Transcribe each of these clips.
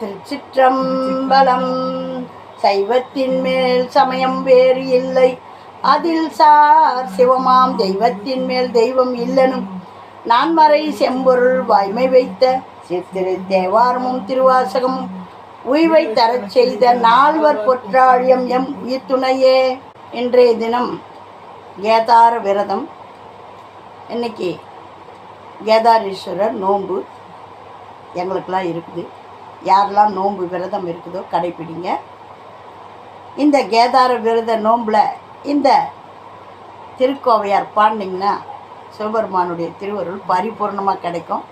திருச்சிற்றம்பலம். சைவத்தின் மேல் சமயம் வேறு இல்லை. அதில் சார் சிவமாம் தெய்வத்தின் மேல் தெய்வம் இல்லனும். நான்மறை செம்பொருள் வாய்மை வைத்த சித்திரு தேவாரமும் திருவாசகமும் உய்வை தரச் செய்த நால்வர் பொற்றாழியம் எம் உயிர்த்துணையே இன்றைய தினம் கேதார விரதம். இன்னைக்கு கேதாரீஸ்வரர் நோன்பு எங்களுக்கெல்லாம் இருக்குது. யாரெல்லாம் நோன்பு விரதம் இருக்குதோ கடைப்பிடிங்க. இந்த கேதார விரத நோம்பில் இந்த திருக்கோவையார் பாண்டிங்கன்னா சிவபெருமானுடைய திருவருள் பரிபூர்ணமாக கிடைக்கும்.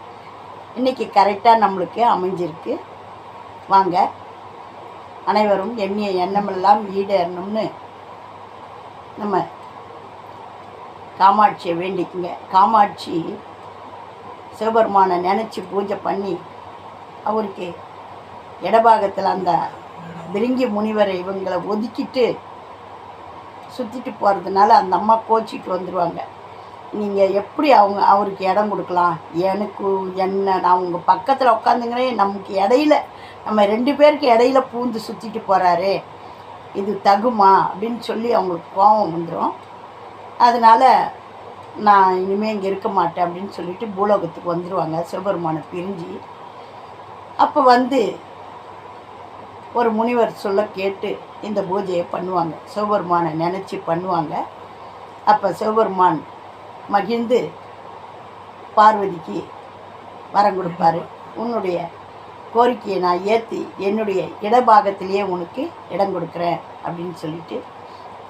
இன்றைக்கி கரெக்டாக நம்மளுக்கு அமைஞ்சிருக்கு. வாங்க. அனைவரும் எண்ணிய எண்ணமெல்லாம் ஈடேறணும்னு நம்ம காமாட்சியை வேண்டிக்குங்க. காமாட்சி சிவபெருமானை நினச்சி பூஜை பண்ணி அவருக்கு இடபாகத்தில் அந்த பிரிங்கி முனிவரை இவங்களை ஒதுக்கிட்டு சுற்றிட்டு போகிறதுனால அந்த அம்மா கோச்சிட்டு வந்துடுவாங்க நீங்கள் எப்படி அவங்க அவருக்கு இடம் கொடுக்கலாம்? எனக்கு என்ன நான் உங்கள் பக்கத்தில் உட்காந்துங்கிறேன். நமக்கு இடையில நம்ம ரெண்டு பேருக்கு இடையில பூந்து சுற்றிட்டு போகிறாரு இது தகுமா? அப்படின்னு சொல்லி அவங்களுக்கு கோபம் வந்துடும் அதனால் நான் இனிமேல் இங்கே இருக்க மாட்டேன் அப்படின்னு சொல்லிட்டு பூலோகத்துக்கு வந்துடுவாங்க சிவபெருமானை பிரிஞ்சு. அப்போ வந்து ஒரு முனிவர் சொல்ல கேட்டு இந்த பூஜையை பண்ணுவாங்க. சிவபெருமானை நினச்சி பண்ணுவாங்க. அப்போ சிவபெருமான் மகிழ்ந்து பார்வதிக்கு வரம் கொடுப்பாரு. உன்னுடைய கோரிக்கையை நான் ஏற்றி என்னுடைய இடபாகத்திலேயே உனக்கு இடம் கொடுக்குறேன் அப்படின்னு சொல்லிட்டு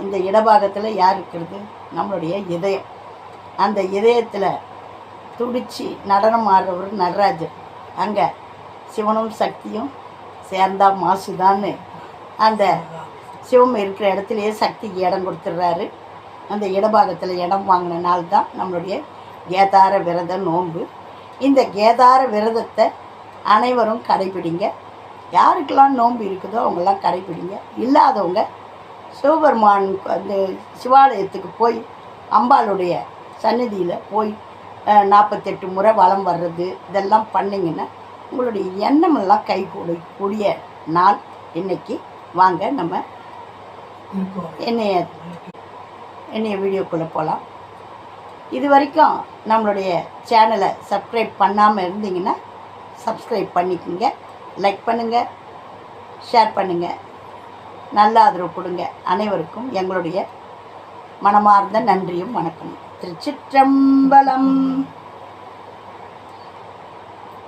இந்த இடபாகத்தில் யார் இருக்கிறது? நம்மளுடைய இதயம். அந்த இதயத்தில் துடித்து நடனம் ஆடுறவர் நடராஜர். அங்கே சிவனும் சக்தியும் சேர்ந்தா மாசுதான்னு. அந்த சிவம் இருக்கிற இடத்துலையே சக்திக்கு இடம் கொடுத்துட்றாரு அந்த இடபாகத்தில் இடம் வாங்கின நாள் தான் நம்மளுடைய கேதார விரத நோன்பு. இந்த கேதார விரதத்தை அனைவரும் கடைபிடிங்க யாருக்கெல்லாம் நோன்பு இருக்குதோ அவங்கெல்லாம் கடைபிடிங்க இல்லாதவங்க சிவபெருமான் அந்த சிவாலயத்துக்கு போய் அம்பாளுடைய சந்நிதியில் போய் நாற்பத்தெட்டு முறை வலம் வர்றது இதெல்லாம் பண்ணிங்கன்னா உங்களுடைய எண்ணமெல்லாம் கை கூடி கூடிய நாள் இன்னைக்கு. வாங்க நம்ம என்னைய என்னைய வீடியோக்குள்ளே போகலாம் இது வரைக்கும் நம்மளுடைய சேனலை சப்ஸ்கிரைப் பண்ணாமல் இருந்தீங்கன்னா சப்ஸ்கிரைப் பண்ணிக்கோங்க. லைக் பண்ணுங்கள் ஷேர் பண்ணுங்கள் நல்ல ஆதரவு கொடுங்க. அனைவருக்கும் எங்களுடைய மனமார்ந்த நன்றியும் வணக்கம் திருச்சிற்றம்பலம்.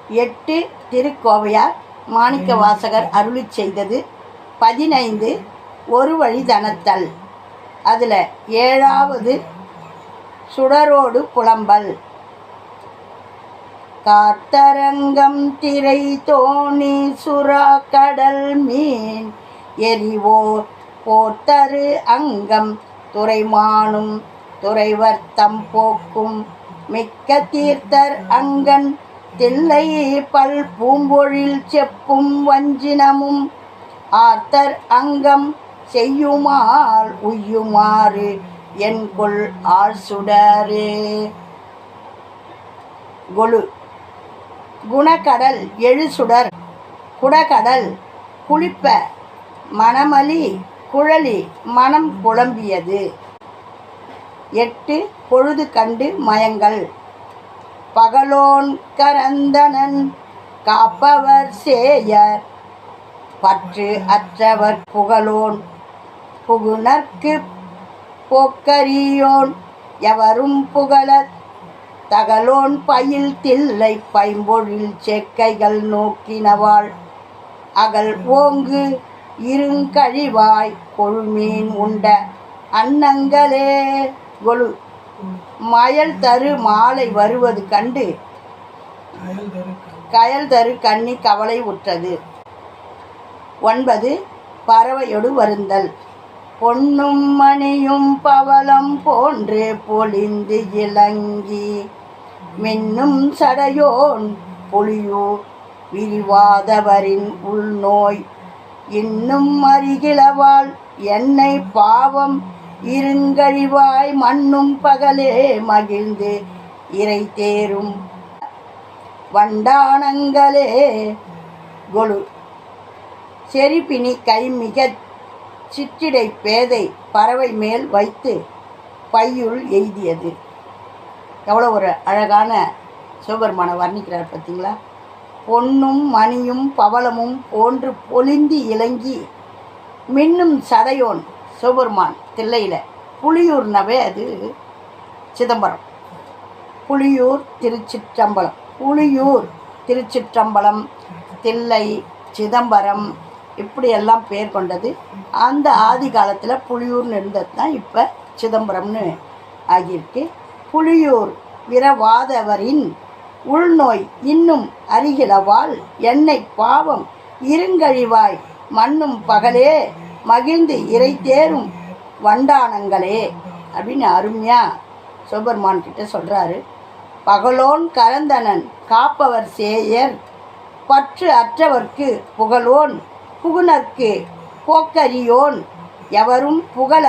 எட்டு திருக்கோவையார் மாணிக்க வாசகர் அருளி செய்தது. பதினைந்து ஒரு வழி தனத்தல். அதில் ஏழாவது சுடரோடு புலம்பல். காத்தரங்கம் திரை தோணி சுறா கடல் மீன். எரிவோர் போத்தரு அங்கம் துறைமானும் துறைவர்த்தம் போக்கும். மிக்க தீர்த்தர் அங்கன் தில்லை பல் பூம்பொழில் செப்பும் வஞ்சினமும் ஆர்த்தர் அங்கம் செய்யுமால் உய்யுமாறு என் கொள் ஆள் சுடரே. கொலு குணக்கடல் எழுசுடர் குடகடல் குளிப்ப. மணமலி குழலி மனம் குழம்பியது. எட்டு பொழுது கண்டு மயங்கள். பகலோன் கரந்தனன் காப்பவர் சேயர். பற்று அற்றவர் புகழோன் புகுனர்க்கு போக்கரியோன் எவரும் புகழத் தகலோன் பயில் தில்லை பைம்பொழில் செக்கைகள் நோக்கினவாள். அகல் ஓங்கு இருங்கழிவாய் கொழுமீன் உண்ட அன்னங்களே கொழு மயல் தரு மாலை வருவது கண்டு கயல் தரு கண்ணி கவலை உற்றது. ஒன்பது பறவையொடு வருந்தல். பொன்னும் மணியும் பவளம் போன்று பொலிந்து இளங்கி மின்னும் சடையோன் புலியோ விரிவாதவரின் உள்நோய். இன்னும் அருகிலவாள் என்னை பாவம் இருங்கழிவாய் மண்ணும் பகலே மகிழ்ந்து இறை தேரும். வண்டானங்களே கொலு செரிபினி கை மிகச் சிற்றிடை பேதை பறவை மேல் வைத்து பையுள் எய்தியது. எவ்வளோ ஒரு அழகான சிவபெருமானை வர்ணிக்கிறார் பார்த்தீங்களா? பொன்னும் மணியும் பவளமும் போன்று பொலிந்தி இலங்கி மின்னும் சதையோன் சிவபெருமான் தில்லையில். புளியூர்னாவே அது சிதம்பரம். புளியூர் திருச்சிற்றம்பலம். புளியூர் திருச்சிற்றம்பலம் தில்லை சிதம்பரம் இப்படியெல்லாம் பேர் கொண்டது. அந்த ஆதி காலத்தில் புளியூர்னு இருந்தது தான் இப்போ சிதம்பரம்னு ஆகியிருக்கு. புலியூர் விரவாதவரின் உள்நோய் இன்னும் அருகிலவால் என்னை பாவம் இருங்கழிவாய் மண்ணும் பகலே மகிழ்ந்து இறை தேரும் வண்டானங்களே அப்படின்னு அருமையாக சுபர்மான் கிட்ட சொல்கிறாரு பகலோன் கரந்தனன் காப்பவர் சேயர் பற்று அற்றவர்க்கு புகழோன் புகுனர்க்கு போக்கரியோன் எவரும் புகழ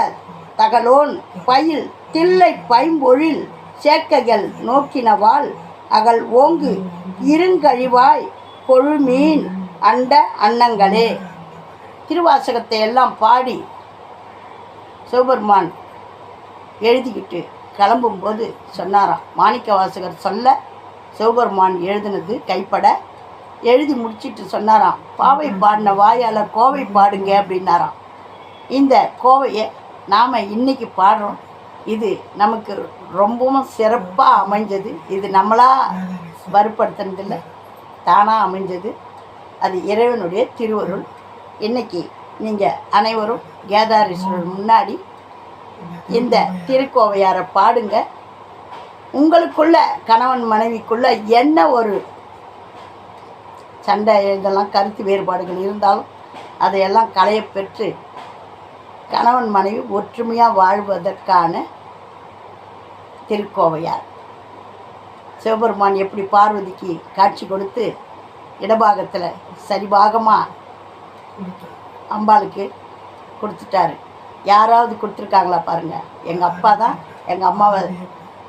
தகலோன் பயில் தில்லை பைம்பொழில் சேக்கைகள் நோக்கினவால் அகல் ஓங்கு இருங்கழிவாய் கொழுமீன் அண்ட அன்னங்களே. திருவாசகத்தை எல்லாம் பாடி சிவபெருமான் எழுதிக்கிட்டு கிளம்பும்போது சொன்னாராம். மாணிக்க வாசகர் சொல்ல சிவபெருமான் எழுதினது கைப்பட. எழுதி முடிச்சிட்டு சொன்னாராம். பாவை பாடின வாயால் கோவை பாடுங்க அப்படின்னாராம். இந்த கோவையை நாம் இன்றைக்கி பாடுறோம். இது நமக்கு ரொம்பவும் சிறப்பாக அமைஞ்சது. இது நம்மளாக வறுப்படுத்தினதில்லை தானாக அமைஞ்சது. அது இறைவனுடைய திருவருள். இன்னைக்கு நீங்கள் அனைவரும் கேதாரீஸ்வரர் முன்னாடி இந்த திருக்கோவையாரை பாடுங்க. உங்களுக்குள்ள கணவன் மனைவிக்குள்ள என்ன ஒரு சண்டை இதெல்லாம் கருத்து வேறுபாடுகள் இருந்தாலும் அதையெல்லாம் களைய பெற்று கணவன் மனைவி ஒற்றுமையாக வாழ்வதற்கான திருக்கோவையார். சிவபெருமான் எப்படி பார்வதிக்கு காட்சி கொடுத்து இடபாகத்தில் சரிபாகமாக அம்பாளுக்கு கொடுத்துட்டாரு. யாராவது கொடுத்துருக்காங்களா பாருங்கள் எங்கள் அப்பா தான் எங்கள் அம்மாவை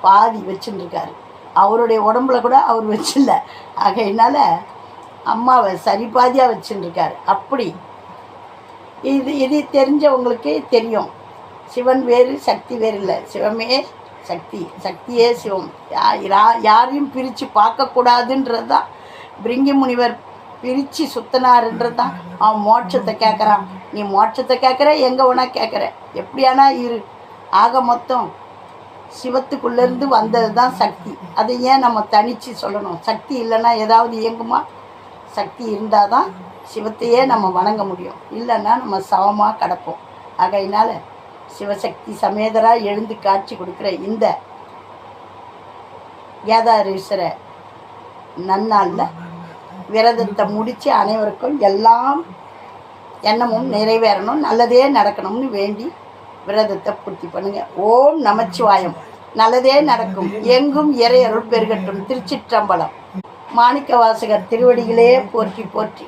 பாதி வச்சுருக்காரு அவருடைய உடம்புல கூட அவர் வச்சில்ல. ஆகையினால அம்மாவை சரி பாதியாக வச்சுருக்காரு அப்படி. இது இது தெரிஞ்சவங்களுக்கு தெரியும். சிவன் வேறு சக்தி வேறு இல்லை சிவமே சக்தி. சக்தியே சிவம். யா- யா- யாரையும் பிரித்து பார்க்கக்கூடாதுன்றது தான் பிரிங்கி முனிவர் பிரித்து சுத்தினாருன்றது தான் அவன் மோட்சத்தை கேட்குறான் நீ மோட்சத்தை கேட்குற எங்கே வேணா கேட்குற எப்படியானா இரு. ஆக மொத்தம் சிவத்துக்குள்ளேருந்து வந்தது தான் சக்தி. அதை ஏன் நம்ம தனித்து சொல்லணும்? சக்தி இல்லைன்னா ஏதாவது இயங்குமா? சக்தி இருந்தால் தான் சிவத்தையே நம்ம வணங்க முடியும். இல்லைன்னா நம்ம சவமாக கிடப்போம். ஆகையினால சிவசக்தி சமேதராக எழுந்து காட்சி கொடுக்குற இந்த கேதாரீஸ்வர நன்னாளில் விரதத்தை முடித்து அனைவருக்கும் எல்லாம் எண்ணமும் நிறைவேறணும் நல்லதே நடக்கணும்னு வேண்டி விரதத்தை பூர்த்தி பண்ணுங்க. ஓம் நமச்சிவாயம். நல்லதே நடக்கும். எங்கும் இறையருள் பெருகட்டும். திருச்சிற்றம்பலம். மாணிக்க வாசகர் திருவடிகளே போற்றி போற்றி.